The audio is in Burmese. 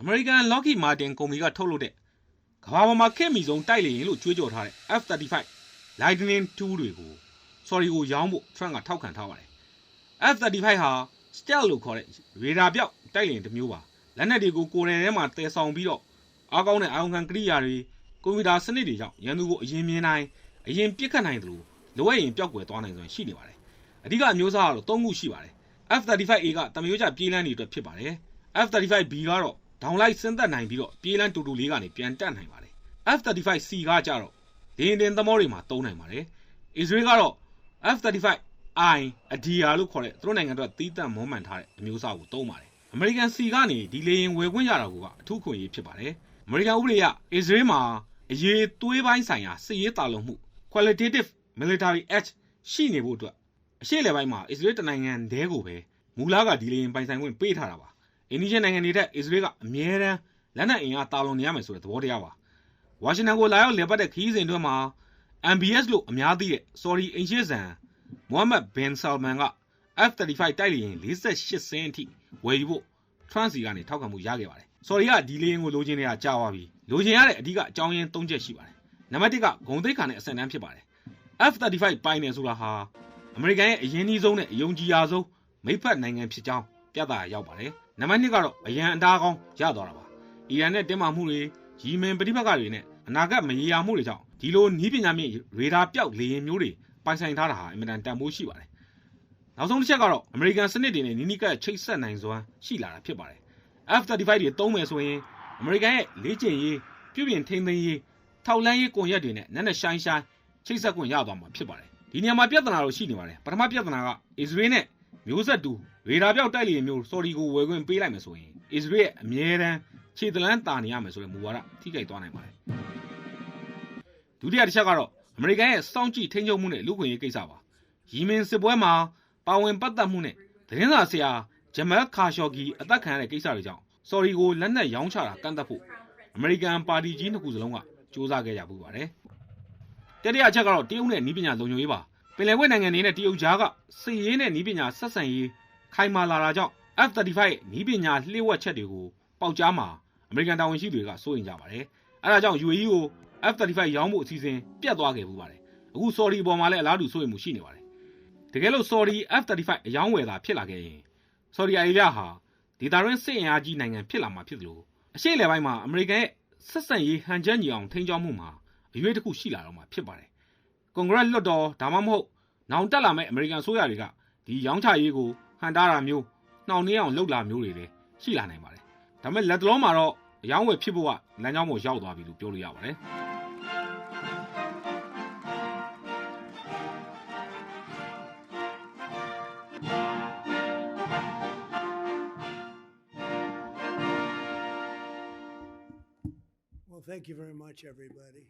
အမေရိကန် Lockheed Martin ကုမ္ပဏီကထုတ်လုပ်တဲ့ကမ္ဘာပေါ်မှာခက်မီဆုံးတိုက်လေယာဉ်လို့ကြွေးကြော်ထားတဲ့ F-35 Lightning II တွေကို sorry ကိုရောင်းဖို့ Trump ကထောက်ခံထားပါတယ် F-35 ဟာ stealth လို့ခေါ်တဲ့ရေဒါပြောက်တိုက်လေယာဉ်တစ်မျိုးပါလက်နက်တွေကိုကိုယ်တိုင်ထဲမှာတည်ဆောင်ပြီးတော့အားကောင်းတဲ့အာရုံခံကိရိယာတွေကွန်ပျူတာစနစ်တွေကြောင့်ရန်သူကိုအရင်မြင်နိုင်အရင်ပြစ်ခတ်နိုင်တယ်လို့လိုအပ်ရင်ပျောက်ကွယ်သွားနိုင်စွမ်းရှိနေပါတယ်အဓိကအမျိုးအစားကတော့၃ခုရှိပါတယ် F-35A ကတမျိုးကြပြေးလန်းတွေအတွက်ဖြစ်ပါတယ် F-35B ကတော့ ဒေါင်လိုက်ဆင်းသက်နိုင်ပြီးတော့ပြေးလန်းတူတူလေးကနေပြန်တက်နိုင်ပါတယ် F-35C ကကြတော့ဒင်းတင်သမောတွေမှာသုံးနိုင်ပါတယ် Israel ကတော့ F-35I အဒီယာလို့ခေါ်တဲ့သူတို့နိုင်ငံအတွက်သီးသန့်မွမ်းမံထားတဲ့အမျိုးအစားကိုသုံးပါတယ် American C ကနေဒီလေရင်ဝယ်ခွင့်ရတာကအထူးခွင့်ရေးဖြစ်ပါတယ် American ဥပဒေအရ Israel မှာအရေးသွေးပိုင်းဆိုင်ရာစစ်ရေးတာလုံမှု qualitative military edge ရှိနေဖို့အတွက်အရှေ့လေပိုင်းမှာ Israel တနိုင်ငံတည်းကိုပဲမူလာကဒီလေရင်ပိုင်ဆိုင်ခွင့်ပေးထားတာပါ အိန္ဒိယနိုင်ငံတွေထက် Israel ကအမြဲတမ်းလက်နက်အင်အားတာလုံနေရမယ်ဆိုတဲ့သဘောတရားပါဝါရှင်တန်ကိုလာရောက်လည်ပတ်တဲ့ခရီးစဉ်အတွင်းမှာ MBS လို့အများသိတဲ့ Saudi အင်ရှေ့ဆန် Mohammed bin Salman က F-35 တိုက်လေယာဉ်48စင်းအထိဝယ်ယူဖို့ Trump စီကနေထောက်ခံမှုရခဲ့ပါတယ်။ Sorry ကဒီလေယာဉ်ကိုလိုချင်နေတာကြာပါပြီ။လိုချင်ရတဲ့အဓိကအကြောင်းရင်း၃ချက်ရှိပါတယ်။နံပါတ်၁ကဂုံသိက္ခာနဲ့အဆင့်တန်းဖြစ်ပါတယ်။ F-35 ပိုင်နေဆိုတာဟာအမေရိကန်ရဲ့အရင်ကြီးဆုံးနဲ့အယုံကြည်ရဆုံးမိဖက်နိုင်ငံဖြစ်ကြောင်းပြသရာရောက်ပါတယ်။ နံပါတ်2ကတော့အရန်အတားကောင်းရသွားတာပါ။အီရန်နဲ့တင်းမာမှုတွေရီမင်ပဋိပက္ခတွေနဲ့အနာဂတ်မရေရာမှုတွေကြောင့်ဒီလိုနီးပညာမြင့်ရေဒါပြောက်လေယာဉ်မျိုးတွေပိုင်ဆိုင်ထားတာဟာအင်မတန်တန်ဖိုးရှိပါတယ်။နောက်ဆုံးတစ်ချက်ကတော့အမေရိကန်စနစ်တွေနဲ့နီးနီးကပ်ချိတ်ဆက်နိုင်စွမ်းရှိလာတာဖြစ်ပါတယ်။ F-35 တွေသုံးမယ်ဆိုရင်အမေရိကန်ရဲ့လေ့ကျင့်ရေးပြုပြင်ထိန်းသိမ်းရေးထောက်လန်းရေးကွန်ရက်တွေနဲ့နက်နက်ရှိုင်းရှိုင်းချိတ်ဆက်ခွင့်ရသွားမှာဖြစ်ပါတယ်။ဒီနေရာမှာပြဿနာတော့ရှိနေပါတယ်။ပထမပြဿနာကအစ္စရေးနဲ့ မျိုးဆက်တူရေဒါပြောက်တိုက်လေယာဉ်မျိုးဆော်ဒီကိုဝယ်ခွင့်ပေးလိုက်မယ်ဆိုရင်အစ္စရေးရဲ့အမြဲတမ်းခြေတလန်းတာနေရမယ်ဆိုတဲ့မူဝါဒထိခိုက်သွားနိုင်ပါတယ်။ဒုတိယတစ်ချက်ကတော့အမေရိကန်ရဲ့စောင့်ကြည့်ထိန်းချုပ်မှုနဲ့လူခွင့်ရေးကိစ္စပါ။ယီမင်စစ်ပွဲမှာပါဝင်ပတ်သက်မှုနဲ့သတင်းစာဆရာဂျမက်ခါရှော်ဂီအသက်ခံရတဲ့ကိစ္စတွေကြောင့်ဆော်ဒီကိုလက်နက်ရောင်းချတာကန့်သတ်ဖို့အမေရိကန်ပါတီကြီးနှစ်ခုစလုံးကစူးစမ်းခဲ့ကြပူပါတယ်။တတိယအချက်ကတော့တရုတ်နဲ့နီးပညာလုံခြုံရေးပါ။ ပင်လယ်ကွေ့နိုင်ငံတွေနဲ့တရုတ်ကြားကစစ်ရေးနဲ့နီးပညာဆက်ဆံရေးခိုင်မာလာတာကြောင့် F-35 ရဲ့နီးပညာလှည့်ဝက်ချက်တွေကိုပေါက်ကြားမှာအမေရိကန်တာဝန်ရှိတွေကစိုးရိမ်ကြပါတယ်။အဲဒါကြောင့် UAE ကို F-35 ရောင်းဖို့အစီအစဉ်ပြတ်သွားခဲ့ပူပါတယ်။အခု Saudi ပေါ်မှာလည်းအလားတူစိုးရိမ်မှုရှိနေပါတယ်။တကယ်လို့ Saudi F-35 အယောင်းဝယ်တာဖြစ်လာခဲ့ရင် Saudi Arabia ဟာဒေသတွင်းစစ်အင်အားကြီးနိုင်ငံဖြစ်လာမှာဖြစ်တယ်လို့အရှေ့အလယ်ပိုင်းမှာအမေရိကန်ရဲ့ဆက်ဆံရေးဟန်ချက်ညီအောင်ထိန်းကျောင်းမှုမှာအရွေးတစ်ခုရှိလာတော့မှာဖြစ်ပါတယ်။ ကွန်ဂရက်လွှတ်တော်ဒါမှမဟုတ်နောင်တက်လာမယ့်အမေရိကန်ဆိုရတွေကဒီရောင်းချရေးကိုဟန်တားတာမျိုးနှောင့်နှေးအောင်လုပ်လာမျိုးတွေလည်းရှိလာနိုင်ပါတယ်။ဒါပေမဲ့လက်တလုံးမှာတော့အယောင်းဝယ်ဖြစ်ဖို့ကလမ်းကြောင်းပေါ်ရောက်သွားပြီလို့ပြောလို့ရပါတယ်။ Well, thank you very much, everybody.